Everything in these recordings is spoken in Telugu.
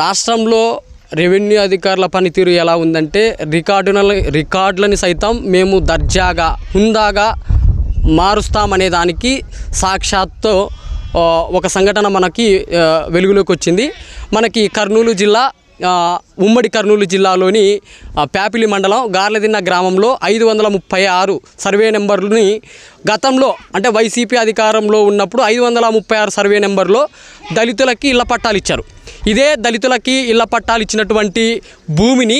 రాష్ట్రంలో రెవెన్యూ అధికారుల పనితీరు ఎలా ఉందంటే రికార్డున రికార్డులని సైతం మేము దర్జాగా హుందాగా మారుస్తామనే దానికి సాక్షాత్తు ఒక సంఘటన మనకి వెలుగులోకి వచ్చింది మనకి కర్నూలు జిల్లా ఉమ్మడి కర్నూలు జిల్లాలోని ప్యాపిలి మండలం గార్లదిన్న గ్రామంలో ఐదు వందల ముప్పై ఆరు సర్వే నెంబర్ని గతంలో అంటే వైసీపీ అధికారంలో ఉన్నప్పుడు ఐదు వందల ముప్పై ఆరు సర్వే నెంబర్లో దళితులకి ఇళ్ళ పట్టాలు ఇచ్చారు. ఇదే దళితులకి ఇళ్ళ పట్టాలు ఇచ్చినటువంటి భూమిని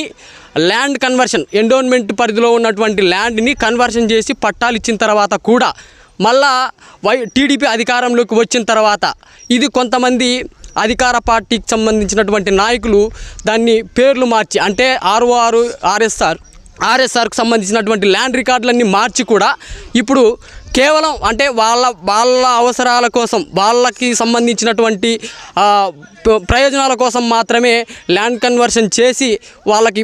ల్యాండ్ కన్వర్షన్ ఎండోన్మెంట్ పరిధిలో ఉన్నటువంటి ల్యాండ్ని కన్వర్షన్ చేసి పట్టాలు ఇచ్చిన తర్వాత కూడా మళ్ళా వై టీడీపీ అధికారంలోకి వచ్చిన తర్వాత ఇది కొంతమంది అధికార పార్టీకి సంబంధించినటువంటి నాయకులు దాన్ని పేర్లు మార్చి అంటే ఆర్ఓఆర్ ఆర్ఎస్ఆర్ ఆర్ఎస్ఆర్కు సంబంధించినటువంటి ల్యాండ్ రికార్డులన్నీ మార్చి కూడా ఇప్పుడు కేవలం అంటే వాళ్ళ వాళ్ళ అవసరాల కోసం వాళ్ళకి సంబంధించినటువంటి ప్ర- ప్రయోజనాల కోసం మాత్రమే ల్యాండ్ కన్వర్షన్ చేసి వాళ్ళకి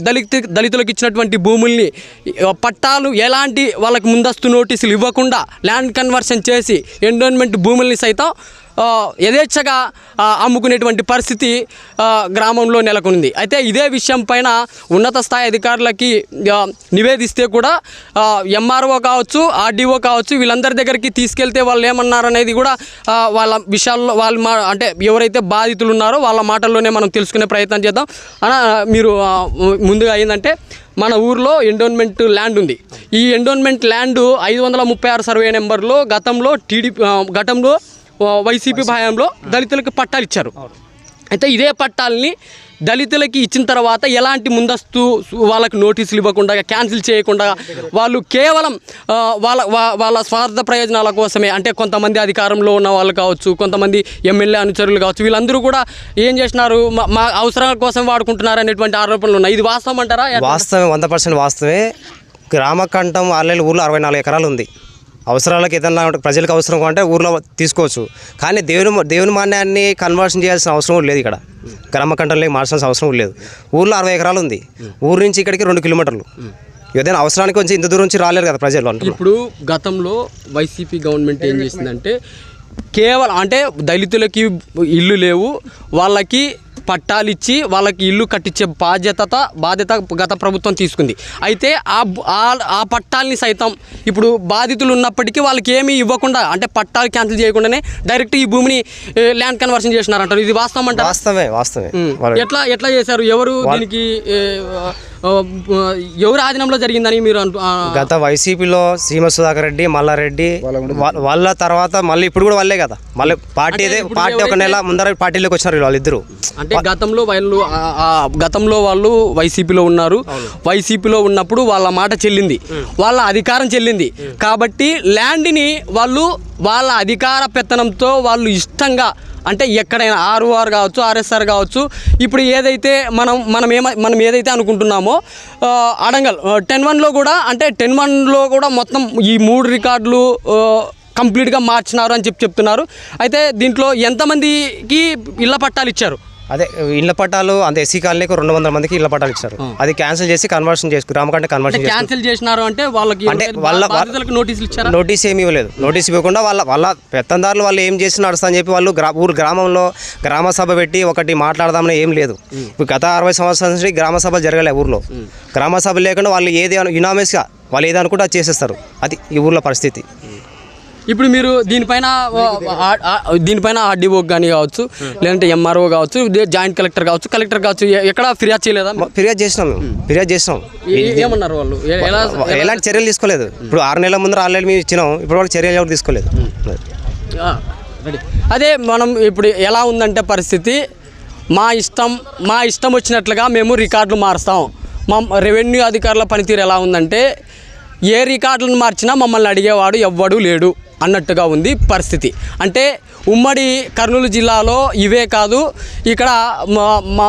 దళిత దళితులకు ఇచ్చినటువంటి భూముల్ని పట్టాలు ఎలాంటి వాళ్ళకి ముందస్తు నోటీసులు ఇవ్వకుండా ల్యాండ్ కన్వర్షన్ చేసి ఎండోన్మెంట్ భూముల్ని సైతం యథేచ్ఛగా అమ్ముకునేటువంటి పరిస్థితి గ్రామంలో నెలకొంది అయితే ఇదే విషయం పైన ఉన్నత స్థాయి అధికారులకి నివేదిస్తే కూడా ఎంఆర్ఓ కావచ్చు ఆర్డీఓ కావచ్చు వీళ్ళందరి దగ్గరికి తీసుకెళ్తే వాళ్ళు ఏమన్నారనేది కూడా వాళ్ళ విషయాల్లో వాళ్ళు మా అంటే ఎవరైతే బాధితులు ఉన్నారో వాళ్ళ మాటల్లోనే మనం తెలుసుకునే ప్రయత్నం చేద్దాం. అన్న మీరు ముందుగా అయిందంటే మన ఊర్లో ఎండోన్మెంట్ ల్యాండ్ ఉంది. ఈ ఎండోన్మెంట్ ల్యాండ్ ఐదు వందల ముప్పై ఆరు సర్వే నెంబర్లో గతంలో టీడీపీ గతంలో వైసీపీ భయంలో దళితులకు పట్టాలు ఇచ్చారు. అయితే ఇదే పట్టాలని దళితులకి ఇచ్చిన తర్వాత ఎలాంటి ముందస్తు వాళ్ళకి నోటీసులు ఇవ్వకుండా క్యాన్సిల్ చేయకుండా వాళ్ళు కేవలం వాళ్ళ వాళ్ళ స్వార్థ ప్రయోజనాల కోసమే అంటే కొంతమంది అధికారంలో ఉన్న వాళ్ళు కావచ్చు కొంతమంది ఎమ్మెల్యే అనుచరులు కావచ్చు వీళ్ళందరూ కూడా ఏం చేసినారు మా- అవసరాల కోసం వాడుకుంటున్నారు అనేటువంటి ఆరోపణలు ఉన్నాయి. ఇది వాస్తవం అంటారా? వాస్తవమే వంద పర్సెంట్ వాస్తవమే. గ్రామకంఠం ఆర్లేలు ఊర్లో అరవై నాలుగు ఎకరాలు ఉంది. అవసరాలకు ఏదైనా ప్రజలకు అవసరం అంటే ఊర్లో తీసుకోవచ్చు. కానీ దేవుని దేవుని మాన్యాన్ని కన్వర్షన్ చేయాల్సిన అవసరం లేదు ఇక్కడ. గ్రామకంఠంలో మార్చాల్సిన అవసరం లేదు. ఊర్లో అరవై ఎకరాలు ఉంది. ఊరు నుంచి ఇక్కడికి రెండు కిలోమీటర్లు. ఏదైనా అవసరానికి కొంచెం ఇంత దూరం నుంచి రాలేరు కదా ప్రజలు అంటే ఇప్పుడు గతంలో వైసీపీ గవర్నమెంట్ ఏం చేసిందంటే కేవలం అంటే దళితులకి ఇల్లు లేవు వాళ్ళకి పట్టాలు ఇచ్చి వాళ్ళకి ఇల్లు కట్టించే బాధ్యత బాధ్యత గత ప్రభుత్వం తీసుకుంది. అయితే ఆ ఆ- ఆ పట్టాలని సైతం ఇప్పుడు బాధితులు ఉన్నప్పటికీ వాళ్ళకి ఏమీ ఇవ్వకుండా అంటే పట్టాలు క్యాన్సిల్ చేయకుండానే డైరెక్ట్ ఈ భూమిని ల్యాండ్ కన్వర్షన్ చేసినారంటారు. ఇది వాస్తవం అంటారు? వాస్తవమే వాస్తవమే. వాళ్ళు- ఎట్లా ఎట్లా చేశారు? ఎవరు దీనికి ఎవరు ఆధీనంలో జరిగిందని మీరు అంటు గత వైసీపీలో సీమ సుధాకర్ రెడ్డి మల్లారెడ్డి వాళ్ళ తర్వాత మళ్ళీ ఇప్పుడు కూడా వాళ్ళే కదా. మళ్ళీ పార్టీ పార్టీ ఒక నెల ముందర పార్టీలోకి వచ్చినారు వాళ్ళిద్దరు. అంటే గతంలో వాళ్ళు గతంలో వాళ్ళు వైసీపీలో ఉన్నారు. వైసీపీలో ఉన్నప్పుడు వాళ్ళ మాట చెల్లింది. వాళ్ళ అధికారం చెల్లింది. కాబట్టి ల్యాండ్ని వాళ్ళు వాళ్ళ అధికార పెత్తనంతో వాళ్ళు ఇష్టంగా అంటే ఎక్కడైనా ఆర్ఓఆర్ కావచ్చు ఆర్ఎస్ఆర్ కావచ్చు ఇప్పుడు ఏదైతే మనం మనం ఏమ మనం ఏదైతే అనుకుంటున్నామో అడంగల్ టెన్ వన్లో కూడా అంటే టెన్ వన్లో కూడా మొత్తం ఈ మూడు రికార్డులు కంప్లీట్గా మార్చినారు అని చెప్పి చెప్తున్నారు. అయితే దీంట్లో ఎంతమందికి ఇళ్ళ పట్టాలు ఇచ్చారు? అదే ఇళ్ళ పట్టాలు అంత ఎస్సీ కాలనీకి రెండు వందల మందికి ఇళ్ళ పట్టాలు ఇచ్చారు. అది క్యాన్సిల్ చేసి కన్వర్షన్ చేసుకు గ్రామకంటే కన్వర్షన్ క్యాన్సిల్ చేసినారు అంటే వాళ్ళకి అంటే వాళ్ళ- నోటీసులు ఇచ్చారా? నోటీస్ ఏమీ ఇవ్వలేదు. నోటీస్ ఇవ్వకుండా వాళ్ళ వాళ్ళ పెత్తందారులు వాళ్ళు ఏం చేసి నడుస్తా అని చెప్పి వాళ్ళు గ్రా ఊరు గ్రామంలో గ్రామ సభ పెట్టి ఒకటి మాట్లాడదామని ఏం లేదు. ఇప్పుడు గత అరవై సంవత్సరాల నుంచి గ్రామ సభ జరగలే ఊర్లో. గ్రామ సభ లేకుండా వాళ్ళు ఏది యునామస్గా వాళ్ళు ఏది అనుకుంటే అది చేసేస్తారు. అది ఈ ఊర్లో పరిస్థితి. ఇప్పుడు మీరు దీనిపైన దీనిపైన ఆర్డీఓ కానీ కావచ్చు లేదంటే ఎంఆర్ఓ కావచ్చు జాయింట్ కలెక్టర్ కావచ్చు కలెక్టర్ కావచ్చు ఎక్కడ ఫిర్యాదు చేయలేదా? ఫిర్యాదు చేసినాం. ఫిర్యాదు చేసినాం. ఏమన్నారు వాళ్ళు? ఎలాంటి చర్యలు తీసుకోలేదు. ఇప్పుడు ఆరు నెలల ముందర ఆరు నెలలు మేము ఇచ్చినాం. ఇప్పుడు వరకు చర్యలు ఎవరు తీసుకోలేదు. అదే మనం ఇప్పుడు ఎలా ఉందంటే పరిస్థితి మా ఇష్టం మా ఇష్టం వచ్చినట్లుగా మేము రికార్డులు మారుస్తాం. మా రెవెన్యూ అధికారుల పనితీరు ఎలా ఉందంటే ఏ రికార్డులను మార్చినా మమ్మల్ని అడిగేవాడు ఎవ్వడూ లేడు అన్నట్టుగా ఉంది పరిస్థితి. అంటే ఉమ్మడి కర్నూలు జిల్లాలో ఇవే కాదు ఇక్కడ మా మా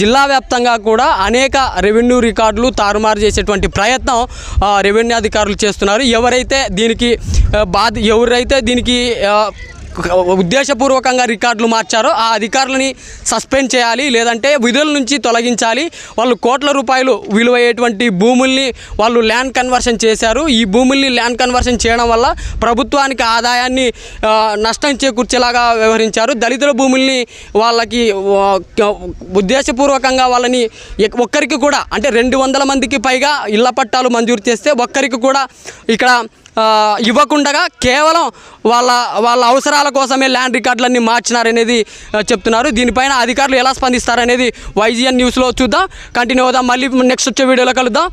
జిల్లా వ్యాప్తంగా కూడా అనేక రెవెన్యూ రికార్డులు తారుమారు చేసేటువంటి ప్రయత్నం రెవెన్యూ అధికారులు చేస్తున్నారు. ఎవరైతే దీనికి బాధ ఎవరైతే దీనికి ఉద్దేశపూర్వకంగా రికార్డులు మార్చారో ఆ అధికారులని సస్పెండ్ చేయాలి లేదంటే విధుల నుంచి తొలగించాలి. వాళ్ళు కోట్ల రూపాయలు విలువయ్యేటువంటి భూముల్ని వాళ్ళు ల్యాండ్ కన్వర్షన్ చేశారు. ఈ భూముల్ని ల్యాండ్ కన్వర్షన్ చేయడం వల్ల ప్రభుత్వానికి ఆదాయాన్ని నష్టం చేకూర్చేలాగా వ్యవహరించారు. దళితుల భూముల్ని వాళ్ళకి ఉద్దేశపూర్వకంగా వాళ్ళని ఒక్కరికి కూడా అంటే రెండు వందల మందికి పైగా ఇళ్ళ పట్టాలు మంజూరు చేస్తే ఒక్కరికి కూడా ఇక్కడ ఇవ్వకుండా కేవలం వాళ్ళ వాళ్ళ అవసరాల కోసమే ల్యాండ్ రికార్డులన్నీ మార్చినారనేది చెప్తున్నారు. దీనిపైన అధికారులు ఎలా స్పందిస్తారనేది వైజీఎన్ న్యూస్లో చూద్దాం. కంటిన్యూ అవుదాం. మళ్ళీ నెక్స్ట్ వచ్చే వీడియోలో కలుద్దాం.